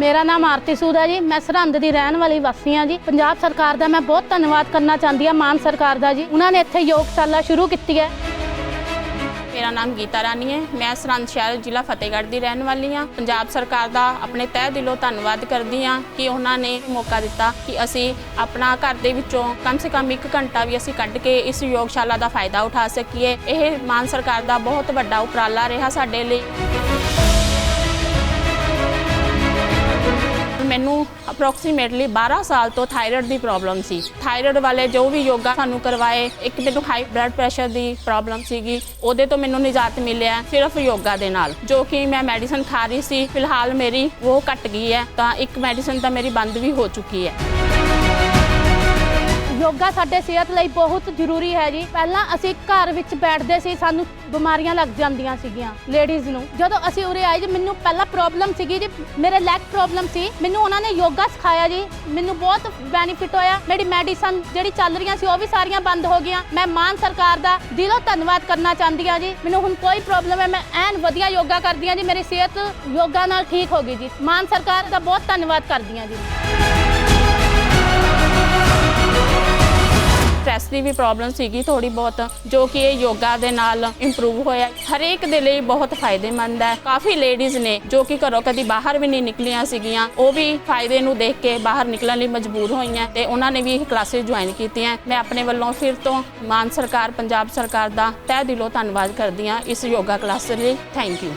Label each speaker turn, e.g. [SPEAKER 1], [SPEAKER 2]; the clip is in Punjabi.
[SPEAKER 1] ਮੇਰਾ ਨਾਮ ਆਰਤੀ ਸੂਦ ਹੈ ਜੀ। ਮੈਂ ਸਰਹੰਦ ਦੀ ਰਹਿਣ ਵਾਲੀ ਵਾਸੀ ਹਾਂ ਜੀ। ਪੰਜਾਬ ਸਰਕਾਰ ਦਾ ਮੈਂ ਬਹੁਤ ਧੰਨਵਾਦ ਕਰਨਾ ਚਾਹੁੰਦੀ ਹਾਂ, ਮਾਨ ਸਰਕਾਰ ਦਾ ਜੀ। ਉਹਨਾਂ ਨੇ ਇੱਥੇ ਯੋਗਸ਼ਾਲਾ ਸ਼ੁਰੂ ਕੀਤੀ ਹੈ।
[SPEAKER 2] ਮੇਰਾ ਨਾਮ ਗੀਤਾ ਰਾਣੀ ਹੈ। ਮੈਂ ਸਰਹੰਦ ਸ਼ਹਿਰ, ਜ਼ਿਲ੍ਹਾ ਫਤਿਹਗੜ੍ਹ ਦੀ ਰਹਿਣ ਵਾਲੀ ਹਾਂ। ਪੰਜਾਬ ਸਰਕਾਰ ਦਾ ਆਪਣੇ ਤਹਿ ਦਿਲੋਂ ਧੰਨਵਾਦ ਕਰਦੀ ਹਾਂ ਕਿ ਉਹਨਾਂ ਨੇ ਮੌਕਾ ਦਿੱਤਾ ਕਿ ਅਸੀਂ ਆਪਣਾ ਘਰ ਦੇ ਵਿੱਚੋਂ ਕਮ ਸੇ ਕਮ 1 ਘੰਟਾ ਵੀ ਅਸੀਂ ਕੱਢ ਕੇ ਇਸ ਯੋਗਸ਼ਾਲਾ ਦਾ ਫਾਇਦਾ ਉਠਾ ਸਕੀਏ। ਇਹ ਮਾਨ ਸਰਕਾਰ ਦਾ ਬਹੁਤ ਵੱਡਾ ਉਪਰਾਲਾ ਰਿਹਾ ਸਾਡੇ ਲਈ। ਮੈਨੂੰ ਅਪਰੋਕਸੀਮੇਟਲੀ 12 ਸਾਲ ਤੋਂ ਥਾਇਰਾਇਡ ਦੀ ਪ੍ਰੋਬਲਮ ਸੀ। ਥਾਇਰਾਇਡ ਵਾਲੇ ਜੋ ਵੀ ਯੋਗਾ ਸਾਨੂੰ ਕਰਵਾਏ, ਇੱਕ ਮੈਨੂੰ ਹਾਈ ਬਲੱਡ ਪ੍ਰੈਸ਼ਰ ਦੀ ਪ੍ਰੋਬਲਮ ਸੀਗੀ, ਉਹਦੇ ਤੋਂ ਮੈਨੂੰ ਨਿਜਾਤ ਮਿਲਿਆ ਸਿਰਫ ਯੋਗਾ ਦੇ ਨਾਲ, ਜੋ ਕਿ ਮੈਂ ਮੈਡੀਸਨ ਖਾ ਰਹੀ ਸੀ। ਫਿਲਹਾਲ ਮੇਰੀ ਉਹ ਘਟ ਗਈ ਹੈ, ਤਾਂ ਇੱਕ ਮੈਡੀਸਨ ਤਾਂ ਮੇਰੀ ਬੰਦ ਵੀ ਹੋ ਚੁੱਕੀ ਹੈ।
[SPEAKER 1] ਯੋਗਾ ਸਾਡੇ ਸਿਹਤ ਲਈ ਬਹੁਤ ਜ਼ਰੂਰੀ ਹੈ ਜੀ। ਪਹਿਲਾਂ ਅਸੀਂ ਘਰ ਵਿੱਚ ਬੈਠਦੇ ਸੀ, ਸਾਨੂੰ ਬਿਮਾਰੀਆਂ ਲੱਗ ਜਾਂਦੀਆਂ ਸੀਗੀਆਂ ਲੇਡੀਜ਼ ਨੂੰ। ਜਦੋਂ ਅਸੀਂ ਉਰੇ ਆਏ ਜੀ, ਮੈਨੂੰ ਪਹਿਲਾਂ ਪ੍ਰੋਬਲਮ ਸੀਗੀ ਜੀ, ਮੇਰੇ ਲੈਗ ਪ੍ਰੋਬਲਮ ਸੀ। ਮੈਨੂੰ ਉਹਨਾਂ ਨੇ ਯੋਗਾ ਸਿਖਾਇਆ ਜੀ। ਮੈਨੂੰ ਬਹੁਤ ਬੈਨੀਫਿਟ ਹੋਇਆ। ਮੇਰੀ ਮੈਡੀਸਨ ਜਿਹੜੀ ਚੱਲ ਰਹੀਆਂ ਸੀ, ਉਹ ਵੀ ਸਾਰੀਆਂ ਬੰਦ ਹੋ ਗਈਆਂ। ਮੈਂ ਮਾਨ ਸਰਕਾਰ ਦਾ ਦਿਲੋਂ ਧੰਨਵਾਦ ਕਰਨਾ ਚਾਹੁੰਦੀ ਹਾਂ ਜੀ। ਮੈਨੂੰ ਹੁਣ ਕੋਈ ਪ੍ਰੋਬਲਮ ਹੈ, ਮੈਂ ਐਨ ਵਧੀਆ ਯੋਗਾ ਕਰਦੀ ਹਾਂ ਜੀ। ਮੇਰੀ ਸਿਹਤ ਯੋਗਾ ਨਾਲ ਠੀਕ ਹੋ ਗਈ ਜੀ। ਮਾਨ ਸਰਕਾਰ ਦਾ ਬਹੁਤ ਧੰਨਵਾਦ ਕਰਦੀ ਹਾਂ ਜੀ।
[SPEAKER 2] ਦੀ ਵੀ ਪ੍ਰੋਬਲਮ ਸੀਗੀ ਥੋੜੀ ਬਹੁਤ, ਜੋ ਕਿ ਇਹ ਯੋਗਾ ਦੇ ਨਾਲ ਇੰਪਰੂਵ ਹੋਇਆ। ਹਰੇਕ ਦੇ ਲਈ ਬਹੁਤ ਫਾਇਦੇਮੰਦ ਹੈ। ਕਾਫੀ ਲੇਡੀਜ਼ ਨੇ, ਜੋ ਕਿ ਘਰੋਂ ਕਦੀ ਬਾਹਰ ਵੀ ਨਹੀਂ ਨਿਕਲੀਆਂ ਸੀਗੀਆਂ। ਉਹ ਵੀ ਫਾਇਦੇ ਨੂੰ ਦੇਖ ਕੇ ਬਾਹਰ ਨਿਕਲਣ ਲਈ ਮਜਬੂਰ ਹੋਈਆਂ ਤੇ ਉਹਨਾਂ ਨੇ ਵੀ ਇਹ ਕਲਾਸਿਸ ਜੁਆਇਨ ਕੀਤੀਆਂ। ਮੈਂ ਆਪਣੇ ਵੱਲੋਂ ਫਿਰ ਤੋਂ ਮਾਨ ਸਰਕਾਰ, ਪੰਜਾਬ ਸਰਕਾਰ ਦਾ ਤਹਿ ਦਿਲੋਂ ਧੰਨਵਾਦ ਕਰਦੀ ਹਾਂ ਇਸ ਯੋਗਾ ਕਲਾਸ ਲਈ। Thank you